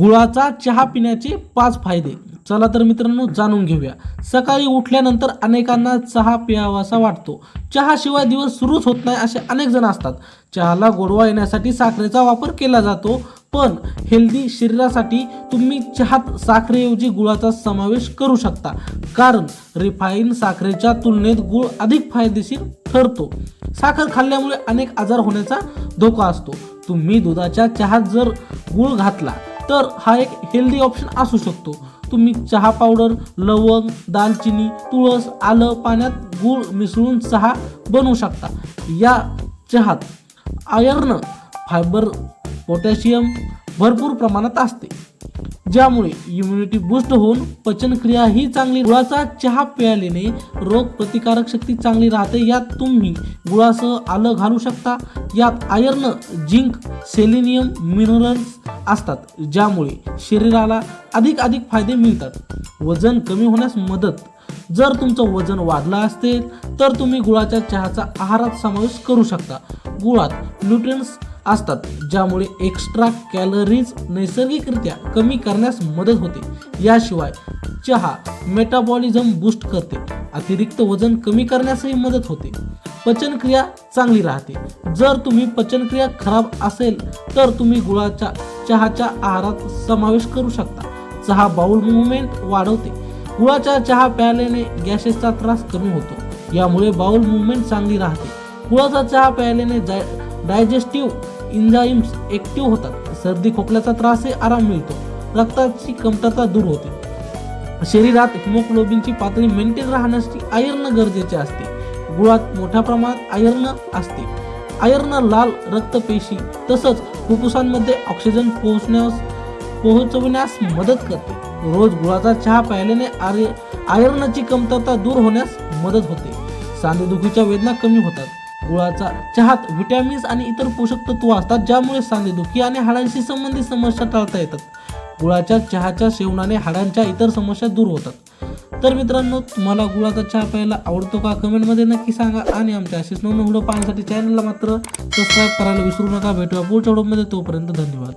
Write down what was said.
गुळाचा चहा पिण्याचे पाच फायदे. चला तर मित्रांनो जाणून घेऊया. सकाळी उठल्यानंतर अनेकांना चहा प्यावासा वाटतो. चहाशिवाय दिवस सुरूच होत नाही असे अनेक जण असतात. चहाला गोडवा येण्यासाठी साखरेचा वापर केला जातो. पण हेल्दी शरीरासाठी तुम्ही चहात साखरेऐवजी गुळाचा समावेश करू शकता. कारण रिफाईन साखरेच्या तुलनेत गुळ अधिक फायदेशीर ठरतो. साखर खाल्ल्यामुळे अनेक आजार होण्याचा धोका असतो. तुम्ही दुधाच्या चहात जर गुळ घातला तर हा एक हेल्दी ऑप्शन असू शकतो. तुम्ही चहा पावडर लवंग दालचिनी तुळस आलं पाण्यात गूळ मिसळून चहा बनवू शकता. या चहात आयर्न फायबर पोटॅशियम भरपूर प्रमाणात असते. ज्यामुळे इम्युनिटी बूस्ट होऊन पचनक्रिया ही चांगली गुळाचा चहा प्यायल्याने रोग प्रतिकारक शक्ती चांगली राहते. यात तुम्ही गुळासह आलं घालू शकता. यात आयर्न झिंक सेलेनियम मिनरल्स असतात ज्यामुळे शरीराला अधिक अधिक फायदे मिळतात. वजन कमी होण्यास मदत. जर तुमचं वजन वाढलं असेल तर तुम्ही गुळाच्या चहाचा आहारात समावेश करू शकता. गुळात न्यूट्रियन्स असतात ज्यामुळे एक्स्ट्रा कॅलरीज नैसर्गिकरित्या कमी करण्यास मदत होते. याशिवाय चहा मेटाबॉलिझम बूस्ट करते. अतिरिक्त वजन कमी करण्यासही मदत होते. पचनक्रिया चांगली राहते. जर तुम्ही पचनक्रिया खराब असेल तर तुम्ही गुळाच्या चहाच्या आहारात समावेश करू शकता. चहा बाउल मुवमेंट वाढवते. गुळाच्या चहा प्यायल्याने गॅसेसचा त्रास कमी होतो. यामुळे बाउल मुवमेंट चांगली राहते. गुळाचा चहा प्यायल्याने जाय डायजेस्टिव्ह इंजाईम्स ॲक्टिव्ह होतात. सर्दी खोकल्याचा त्रासही आराम मिळतो. रक्ताची कमतरता दूर होते. शरीरात हिमोग्लोबिनची पातळी मेंटेन राहण्यासाठी आयर्न गरजेचे असते. गुळात मोठ्या प्रमाणात आयर्न असते. आयर्न लाल रक्तपेशी तसंच फुफ्फुसांमध्ये ऑक्सिजन पोहोचण्यास पोहोचविण्यास मदत करते. रोज गुळाचा चहा प्यायल्याने आर्य आयर्नची कमतरता दूर होण्यास मदत होते. सांधेदुखीच्या वेदना कमी होतात. गुळाचा चहात व्हिटॅमिन्स आणि इतर पोषक तत्व असतात ज्यामुळे सांधेदुखी आणि हाडांशी संबंधित समस्या टाळता येतात. गुळाच्या चहाच्या सेवनाने हाडांच्या इतर समस्या दूर होतात. तर मित्रांनो तुम्हाला गुळाचा चहा प्यायला आवडतो का? कमेंटमध्ये नक्की सांगा आणि आमच्या अशीच नवीन व्हिडिओ पाहण्यासाठी चॅनलला मात्र सबस्क्राईब करायला विसरू नका. भेटूया पुढच्या व्हिडिओमध्ये. तोपर्यंत धन्यवाद.